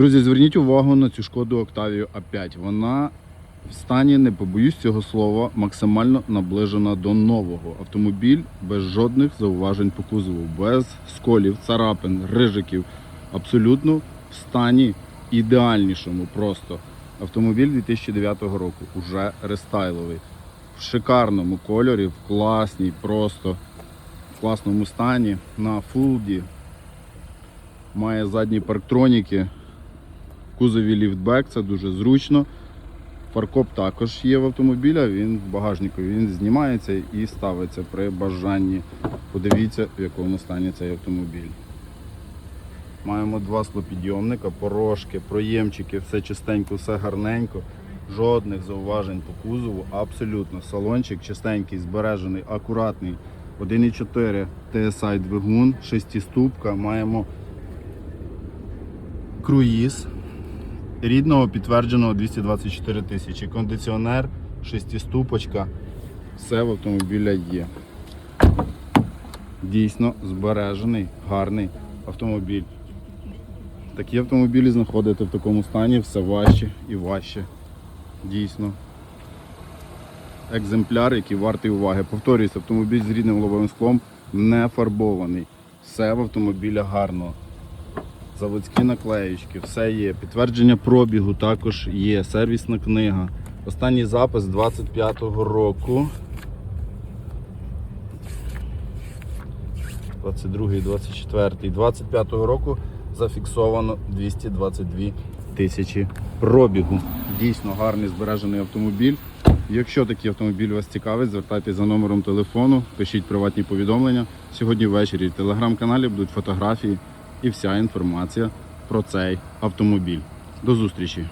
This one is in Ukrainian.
Друзі, зверніть увагу на цю шкоду Октавію А5. Вона в стані, не побоюсь цього слова, максимально наближена до нового. Автомобіль без жодних зауважень по кузову, без сколів, царапин, рижиків. Абсолютно в стані ідеальнішому просто. Автомобіль 2009 року, уже рестайловий. В шикарному кольорі, в класній, просто в класному стані. На фулді. Має задні парктроніки. Кузові ліфтбек, це дуже зручно. Фаркоп також є в автомобіля, він в багажнику він знімається і ставиться при бажанні. Подивіться, в якому стані цей автомобіль. Маємо два склопідйомника, порожки, проємчики, все чистенько, все гарненько. Жодних зауважень по кузову, абсолютно. Салончик чистенький, збережений, акуратний. 1,4 TSI двигун, шестиступка. Маємо круїз рідного підтвердженого 224 тисячі. Кондиціонер, шестиступочка. Все в автомобіля є. Дійсно збережений, гарний автомобіль. Такі автомобілі знаходити в такому стані все важче і важче. Дійсно. Екземпляр, який вартий уваги. Повторюсь, автомобіль з рідним лобовим склом не фарбований. Все в автомобіля гарно. Заводські наклеєчки, все є. Підтвердження пробігу також є. Сервісна книга. Останній запис 25-го року. 22-й, 24-й, 25-го року зафіксовано 222 тисячі пробігу. Дійсно гарний збережений автомобіль. Якщо такий автомобіль вас цікавить, звертайтеся за номером телефону, пишіть приватні повідомлення. Сьогодні ввечері в телеграм-каналі будуть фотографії і вся інформація про цей автомобіль. До зустрічі!